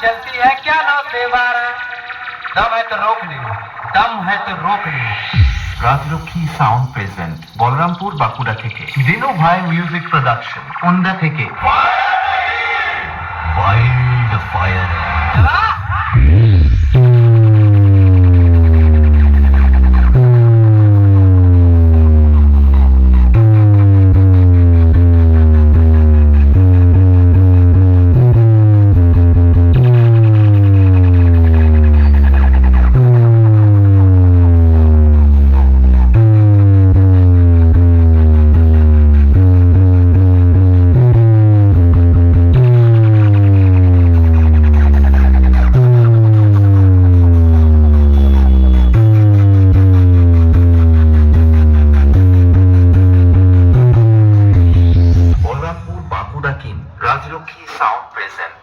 चलती है क्या नो सेवारा दम है तो रोक नहीं दम है तो रोक नहीं রাজলক্ষ্মী সাউন্ড প্রেজেন্ট বলরামপুর বাঁকুড়া থেকে দিনু ভাই মিউজিক প্রোডাকশন ওন্দা থেকে রাজলক্ষ্মী সাউন্ড প্রেজেন্ট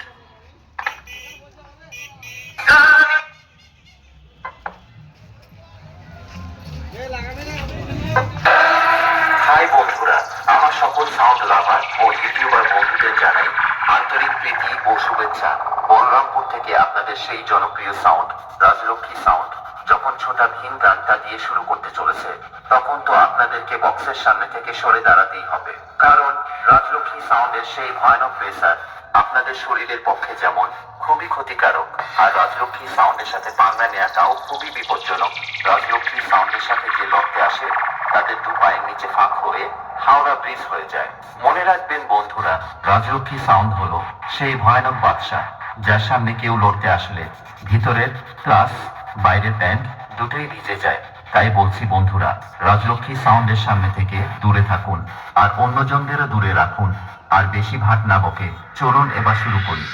হাই বন্ধুরা, আমার সকল সাউন্ড লাভার ও ইউটিউবার বন্ধুদের জানাই আন্তরিক প্রীতি ও শুভেচ্ছা। বলরামপুর থেকে আপনাদের সেই জনপ্রিয় সাউন্ড রাজলক্ষ্মী সাউন্ড যখন ছোটা ভিন গানটা দিয়ে শুরু করতে চলেছে। আপনাদেরকে বক্সের সামনে থেকে সরে দাঁড়াতেই হবে। কারণ রাজলক্ষ্মী সাউন্ডের সেই ভয়ানক প্রেসার আপনাদের শরীরের পক্ষে যেমন খুবই ক্ষতিকারক, আর রাজলক্ষ্মী সাউন্ডের সাথে পাঙ্গা নেওয়াটাও খুবই বিপজ্জনক। রাজলক্ষ্মী সাউন্ডের সাথে যে লড়তে আসে, তাদের দু পায়ের নিচে ফাঁক হয়ে হাওড়া ব্রিজ হয়ে যায়। মনে রাখবেন বন্ধুরা, রাজলক্ষ্মী সাউন্ড হলো সেই ভয়ানক বাদশা, যার সামনে কেউ লড়তে আসলে ভিতরের প্লাস বাইরের প্যান্ট দুটোই ভিজে যায়। তাই বলছি বন্ধুরা, রাজলক্ষ্মী সাউন্ডের সামনে থেকে দূরে থাকুন আর অন্যজনদেরও দূরে রাখুন, আর বেশি ভাট না বকে। চলুন এবার শুরু করি।